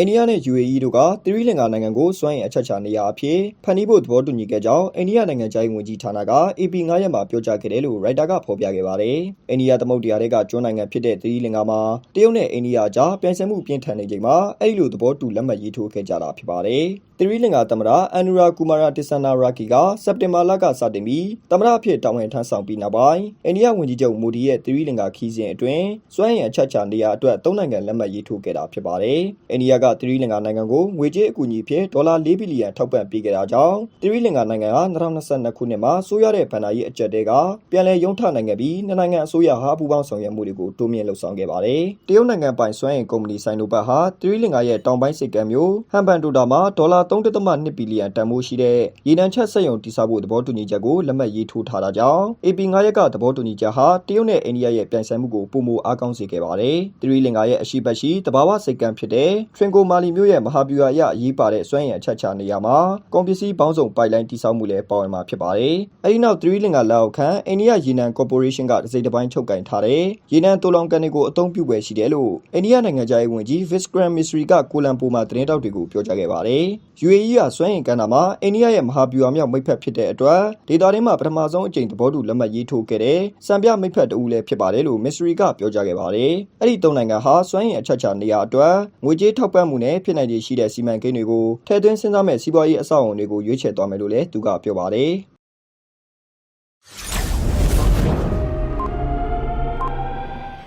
အိန္ဒိယနဲ့ UAE တို့က သီရိလင်္ကာနိုင်ငံကို စွမ်းအင်အချက်ချာနေရာအဖြစ်ဖန်တီးဖို့ သဘောတူညီခဲ့ကြောင်း အိန္ဒိယနိုင်ငံခြားရေးဝန်ကြီးဌာနက AP 9ရက်မှာ ပြောကြားခဲ့တယ်လို့ ရိုက်တာက ဖော်ပြခဲ့ပါတယ်။အိန္ဒိယသမုဒ္ဒရာတွေကကျွန်းနိုင်ငံဖြစ်တဲ့ သီရိလင်္ကာမှာ တရုတ်နဲ့ အိန္ဒိယကြား ပြိုင်ဆိုင်မှုပြင်းထန်နေချိန်မှာ အဲ့ဒီလို သဘောတူလက်မှတ်ရေးထိုးခဲ့ကြတာ ဖြစ်ပါတယ်။သီရိလင်္ကာသမ္မတအန်နူရာကူမာရာတစ္ဆနာရာကီကစက်တင်ဘာလကစတင်ပြီး သမ္မတအဖြစ်တာဝန်ထမ်းဆောင်ပြီးနောက်ပိုင်း အိန္ဒိယဝန်ကြီးချုပ် မိုဒီရဲ့ သီရိလင်္ကာခီးစဉ်အတွင်း စွမ်းအင်အချက်ချာနေရာအတွက်သုံးနိုင်ငံ လက်မှတ်ရေးထိုးခဲ့တာ ဖြစ်ပါတယ်။အိန္ဒိယကသီရိလင်္ကာနိုင်ငံကိုငွေကြေးအကူအညီဖြင့်ဒေါ်လာ၄ဘီလီယံထောက်ပံ့ပေးခဲ့တာကြောင့်သီရိလင်္ကာနိုင်ငံဟာ2022ခုနှစ်မှာဆိုးရတဲ့ဗန်နာရေးအကြက်တွေကပြန်လည်ရုံးထနိုင်ခဲ့ပြီးနှစ်နိုင်ငံအစိုးရဟာပူးပေါင်းဆောင်ရွက်မှုတွေကိုတိုးမြှင့်လှုပ်ဆောင်ခဲ့ပါတယ်။တရုတ်နိုင်ငံပိုင်စွမ်းအင်ကုမ္ပဏီဆိုင်နိုဘတ်ဟာသီရိလင်္ကာရဲ့တောင်ပိုင်းစိတ်ကမ်းမြို့ဟမ်ဘန်တိုတာမှာဒေါ်လာ3.2ဘီလီယံတန်ဖိုးရှိတဲ့ရေနံချက်စက်ရုံတည်ဆောက်ဖို့သဘောတူညီချက်ကိုလက်မှတ်ရေးထိုးထားတာကြောင့် AP 9ရက်ကသဘောတူညီချက်ဟာတရုတ်နဲ့အိန္ဒိယရဲ့ပြိုင်ဆိုင်မှုကိုပုံမအားကောင်းစေခဲ့ပါတယ်။သီရိလင်္ကာရဲ့အရှိတ်ရှိတဘာဝစိတ်ကမ်းဖြစ်တဲ့ထရင်ကိုမာလီမြို့ရဲ့မဟာဗျူဟာအရအရေးပါတဲ့စွမ်းအင်အချက်ချနေရာမှာကုန်ပစ္စည်းပေါင်းစုံပိုက်လိုင်းတည်ဆောက်မှုလည်းပါဝင်မှာဖြစ်ပါတယ်။အဲဒီနောက်သီရိလင်္ကာလက်အောက်ခံအိန္ဒိယရေနံကော်ပိုရေးရှင်းကတစ်စိတ်တစ်ပိုင်းချုပ်ကင်ထားတဲ့ရေနံတူလောင်ကန်တွေကိုအသုံးပြုပွဲရှိတယ်လို့အိန္ဒိယနိုင်ငံသားရေးဝန်ကြီး Vikram Misri ကကိုလံပိုမှာသတင်းတောက်တွေကိုပြောကြားခဲ့ပါတယ်။ UAE ကစွမ်းအင်ကဏ္ဍမှာအိန္ဒိယရဲ့မဟာဗျူဟာမြောက်မိတ်ဖက်ဖြစ်တဲ့အတွက်ဒေတာထဲမှာပထမဆုံးအကြိမ်သဘောတူလက်မှတ်ရေးထိုးခဲ့တဲ့စံပြမိတ်ဖက်တဦးလည်းဖြစ်ပါတယ်လို့ Misri ကပြောကြားခဲ့ပါတယ်။အဲ့ဒီသုံးနိုင်ငံဟာစွမ်းအင်အချက်ချနေရာအတွက်ငွေကြေးထောက်ပံ့မှုနဲ့ဖြစ်နိုင်ခြေရှိတဲ့စီမံကိန်းတွေကိုထည့်သွင်းစဉ်းစားမဲ့စီးပွားရေးအဆောက်အအုံတွေကိုရွေးချယ်သွားမယ်လို့လည်းသူကပြောပါတယ်။